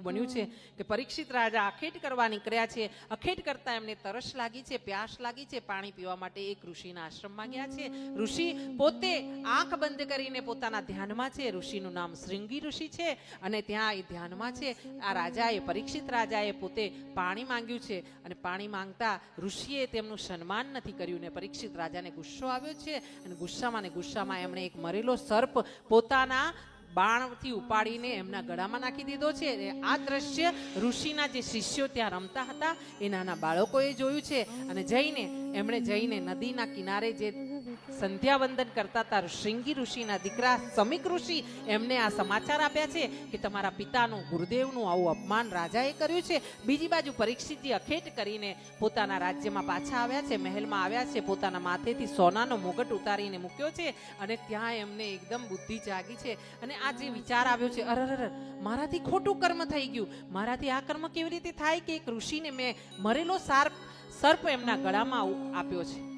એવું બન્યું છે કે પરીક્ષિત રાજા અખેટ કરવા નીકળ્યા છે. અખેટ કરતા એમને તરસ લાગી છે, પ્યાસ લાગી છે, પાણી પીવા માટે એક ઋષિના આશ્રમમાં ગયા છે. ઋષિ પોતે આંખ બંધ કરીને પોતાના ધ્યાનમાં છે. ઋષિનું નામ શ્રૃંગી ઋષિ છે અને ત્યાં એ ધ્યાનમાં છે. આ રાજાએ, પરીક્ષિત રાજાએ પોતે પાણી માંગ્યું છે અને પાણી માંગતા ઋષિએ તેમનું સન્માન નથી કર્યું ને પરીક્ષિત રાજાને ગુસ્સો આવ્યો છે અને ગુસ્સામાં ને ગુસ્સામાં એમણે એક મરેલો સર્પ પોતાના બાણથી ઉપાડીને એમના ગળામાં નાખી દીધો છે. આ દ્રશ્ય ઋષિના જે શિષ્યો ત્યાં રમતા હતા, એ નાના બાળકોએ જોયું છે. અને જઈને એમણે જઈને નદીના કિનારે જે સંધ્યાવંદન કરતા હતા શૃંગી ઋષિના દીકરા સમીક ઋષિ એમને આ સમાચાર આપ્યા છે કે તમારા પિતાનું, ગુરુદેવનું આવું અપમાન રાજાએ કર્યું છે. બીજી બાજુ પરીક્ષિતજી અખેટ કરીને પોતાના રાજ્યમાં પાછા આવ્યા છે, મહેલમાં આવ્યા છે, પોતાના માથેથી સોનાનો મુગટ ઉતારીને મૂક્યો છે અને ત્યાં એમને એકદમ બુદ્ધિ જાગી છે. અને આ જે વિચાર આવ્યો છે, અરર મારાથી ખોટું કર્મ થઈ ગયું. મારાથી આ કર્મ કેવી રીતે થાય કે એક ઋષિને મેં મરેલો સાર્પ, સર્પ એમના ગળામાં આપ્યો છે?